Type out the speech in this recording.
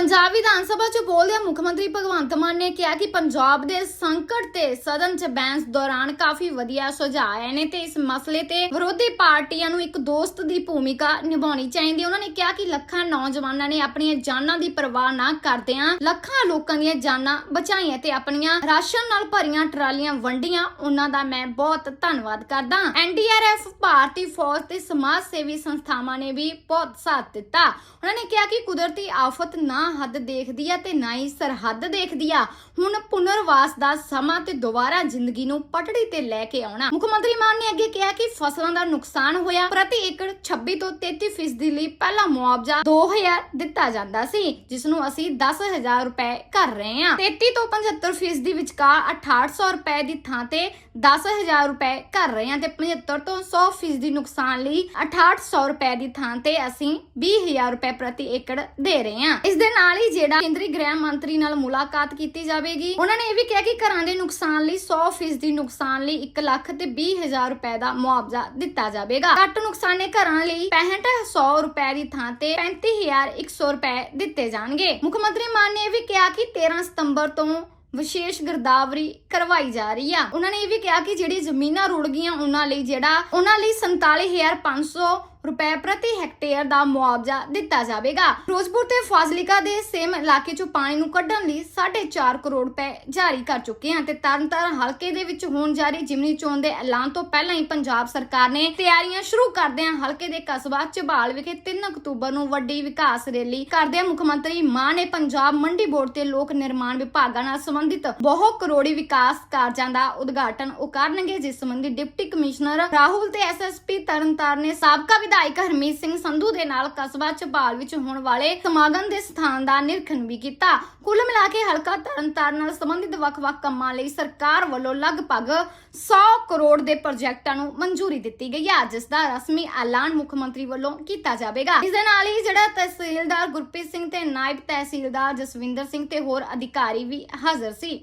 ਪੰਜਾਬ ਵਿਧਾਨ ਸਭਾ 'ਚ ਬੋਲਦਿਆਂ ਮੁੱਖ ਮੰਤਰੀ ਭਗਵੰਤ ਮਾਨ ਨੇ ਕਿਹਾ ਕਿ ਪੰਜਾਬ ਦੇ ਸੰਕਟ ਤੇ ਸਦਨ 'ਚ ਬੈਂਸ ਦੌਰਾਨ ਕਾਫੀ ਵਧੀਆ ਸੁਝਾਅ ਆਏ ਨੇ ਤੇ ਇਸ ਮਸਲੇ ਤੇ ਵਿਰੋਧੀ ਪਾਰਟੀਆਂ ਨੂੰ ਇੱਕ ਦੋਸਤ ਦੀ ਭੂਮਿਕਾ ਨਿਭਾਉਣੀ ਚਾਹੀਦੀ ਹੈ। ਉਹਨਾਂ ਨੇ ਕਿਹਾ ਕਿ ਲੱਖਾਂ ਨੌਜਵਾਨਾਂ ਨੇ ਆਪਣੀਆਂ ਜਾਨਾਂ ਦੀ ਪਰਵਾਹ ਨਾ ਕਰਦਿਆਂ ਲੱਖਾਂ ਲੋਕਾਂ ਦੀਆਂ ਜਾਨਾਂ ਬਚਾਈਆਂ ਤੇ ਆਪਣੀਆਂ ਰਾਸ਼ਨ ਨਾਲ ਭਰੀਆਂ ਟਰਾਲੀਆਂ ਵੰਡੀਆਂ। ਉਹਨਾਂ ਦਾ ਮੈਂ ਬਹੁਤ ਧੰਨਵਾਦ ਕਰਦਾ ਐਨਡੀਆਰਐਫ ਭਾਰਤੀ ਫੌਜ ਤੇ ਸਮਾਜ ਸੇਵੀ ਸੰਸਥਾਵਾਂ ਨੇ ਵੀ ਬਹੁਤ ਸਾਥ ਦਿੱਤਾ। ਉਹਨਾਂ ਨੇ ਕਿਹਾ ਕਿ ਕੁਦਰਤੀ ਆਫਤ ਨਾ ਹੱਦ ਦੇਖਦੀ ਆ ਤੇ ਨਾ ਹੀ ਸਰਹੱਦ ਦੇਖਦੀ ਆ। ਹੁਣ ਪੁਨਰਵਾਸ ਦਾ ਸਮਾਂ ਤੇ ਦੁਬਾਰਾ ਜ਼ਿੰਦਗੀ ਨੂੰ ਪਟੜੀ ਤੇ ਲੈ ਕੇ ਆਉਣਾ। ਮੁੱਖ ਮੰਤਰੀ ਮਾਨ ਨੇ ਅੱਗੇ ਕਿਹਾ ਕਿ ਫਸਲਾਂ ਦਾ ਨੁਕਸਾਨ ਹੋਇਆ। ਪ੍ਰਤੀ ਏਕੜ 26 ਤੋਂ 33% ਫੀਸਦੀ ਲਈ ਪਹਿਲਾ ਮੁਆਵਜ਼ਾ 2000 ਦਿੱਤਾ ਜਾਂਦਾ ਸੀ ਜਿਸ ਨੂੰ ਅਸੀਂ 10000 ਰੁਪਏ ਕਰ ਰਹੇ ਹਾਂ। 33 ਤੋਂ 75% ਫੀਸਦੀ ਵਿਚਕਾਰ 6800 ਰੁਪਏ ਦੀ ਥਾਂ ਤੇ 10000 ਰੁਪਏ ਕਰ ਰਹੇ ਹਾਂ ਤੇ 75 ਤੋਂ 100% ਫੀਸਦੀ ਨੁਕਸਾਨ ਲਈ 6800 ਰੁਪਏ ਦੀ ਥਾਂ ਤੇ ਅਸੀਂ 20000 ਰੁਪਏ ਪ੍ਰਤੀ ਏਕੜ ਦੇ ਰਹੇ ਹਾਂ। ਇਸ ਦੇ ਨਾਲ ਹੀ ਜਿਹੜਾ ਕੇਂਦਰੀ ਗ੍ਰਹਿ ਮੰਤਰੀ ਨਾਲ ਮੁਲਾਕਾਤ ਕੀਤੀ ਜਾਵੇਗੀ। ਉਹਨਾਂ ਨੇ ਇਹ ਵੀ ਕਿਹਾ ਕਿ ਘਰਾਂ ਦੇ ਨੁਕਸਾਨ ਲਈ 100% ਫੀਸਦੀ ਨੁਕਸਾਨ ਲਈ 1 ਲੱਖ ਤੇ 20000 ਰੁਪਏ ਦਾ ਮੁਆਵਜ਼ਾ ਦਿੱਤਾ ਜਾਵੇਗਾ। ਘੱਟ ਨੁਕਸਾਨੇ ਘਰਾਂ ਲਈ 6500 ਰੁਪਏ ਦੀ ਥਾਂ ਤੇ 35100 ਰੁਪਏ ਦਿੱਤੇ ਜਾਣਗੇ। ਮੁੱਖ ਮੰਤਰੀ ਮਾਨ ਨੇ ਇਹ ਵੀ ਕਿਹਾ ਕਿ 13 ਸਤੰਬਰ ਤੋਂ ਵਿਸ਼ੇਸ਼ ਗਿਰਦਾਵਰੀ ਕਰਵਾਈ ਜਾ ਰਹੀ ਆ। ਉਹਨਾਂ ਨੇ ਇਹ ਵੀ ਕਿਹਾ ਕਿ ਜਿਹੜੀ ਜ਼ਮੀਨਾਂ ਰੁੜ ਗਈਆਂ, ਉਹਨਾਂ ਲਈ ਜਿਹੜਾ, ਉਹਨਾਂ ਲਈ 47500 ਰੁਪਏ ਪ੍ਰਤੀ ਹੈਕਟੇਅਰ ਦਾ ਮੁਆਵਜ਼ਾ ਦਿੱਤਾ ਜਾਵੇਗਾ। ਫਿਰੋਜ਼ਪੁਰ ਤੇ ਫਾਜ਼ਿਲਕਾ ਦੇ ਸੇਮ ਇਲਾਕੇ ਚੋਂ ਪਾਣੀ ਨੂੰ ਕੱਢਣ ਲਈ 4.5 ਕਰੋੜ ਰੁਪਏ ਜਾਰੀ ਕਰ ਚੁੱਕੇ ਹਨ ਤੇ ਤਰਨਤਾਰਨ ਹਲਕੇ ਦੇ ਵਿੱਚ ਹੋਣ ਜਾ ਰਹੀ ਜਿਮਨੀ ਚੋਣ ਦੇ ਐਲਾਨ ਤੋਂ ਪਹਿਲਾਂ ਹੀ ਪੰਜਾਬ ਸਰਕਾਰ ਨੇ ਤਿਆਰੀਆਂ ਸ਼ੁਰੂ ਕਰਦਿਆਂ ਹਲਕੇ ਦੇ ਕਸਬਾ ਝਬਾਲ ਵਿਖੇ 3 ਅਕਤੂਬਰ ਨੂੰ ਵੱਡੀ ਵਿਕਾਸ ਰੈਲੀ ਕਰਦਿਆਂ ਮੁੱਖ ਮੰਤਰੀ ਮਾਨ ਨੇ ਪੰਜਾਬ ਮੰਡੀ ਬੋਰਡ ਤੇ ਲੋਕ ਨਿਰਮਾਣ ਵਿਭਾਗਾਂ ਨਾਲ ਸੰਬੰਧਿਤ ਬਹੁ ਕਰੋੜੀ ਵਿਕਾਸ ਕਾਰਜਾਂ ਦਾ ਉਦਘਾਟਨ ਉਹ ਕਰਨਗੇ, ਜਿਸ ਸੰਬੰਧੀ ਡਿਪਟੀ ਕਮਿਸ਼ਨਰ ਰਾਹੁਲ ਤੇ ਐਸਐਸਪੀ ਤਰਨਤਾਰਨ ਨੇ ਸਾਬਕਾ ਵਿਧਾਇਕ ਹਰਮੀਤ ਸਿੰਘ ਸੰਧੂ ਦੇ ਨਾਲ ਕਸਬਾ ਝਬਾਲ ਵਿੱਚ ਹੋਣ ਵਾਲੇ ਸਮਾਗਮ ਦੇ ਸਥਾਨ ਦਾ ਨਿਰੀਖਣ ਵੀ ਕੀਤਾ। ਕੁੱਲ ਮਿਲਾ ਕੇ ਹਲਕਾ ਤਰਨਤਾਰਨ ਨਾਲ ਸੰਬੰਧਿਤ ਵੱਖ-ਵੱਖ ਕੰਮਾਂ ਲਈ ਸਰਕਾਰ ਵੱਲੋਂ ਲਗਭਗ 100 ਕਰੋੜ ਦੇ ਪ੍ਰੋਜੈਕਟਾਂ ਨੂੰ ਮਨਜ਼ੂਰੀ ਦਿੱਤੀ ਗਈ ਹੈ ਜਿਸ ਦਾ ਰਸਮੀ ਐਲਾਨ ਮੁੱਖ ਮੰਤਰੀ ਵੱਲੋਂ ਕੀਤਾ ਜਾਵੇਗਾ। ਇਸ ਦੇ ਨਾਲ ਹੀ ਜਿਹੜਾ ਤਹਿਸੀਲਦਾਰ ਗੁਰਪ੍ਰੀਤ ਸਿੰਘ ਤੇ ਨਾਇਬ ਤਹਿਸੀਲਦਾਰ ਜਸਵਿੰਦਰ ਸਿੰਘ ਤੇ ਹੋਰ ਅਧਿਕਾਰੀ ਵੀ ਹਾਜ਼ਰ ਸੀ।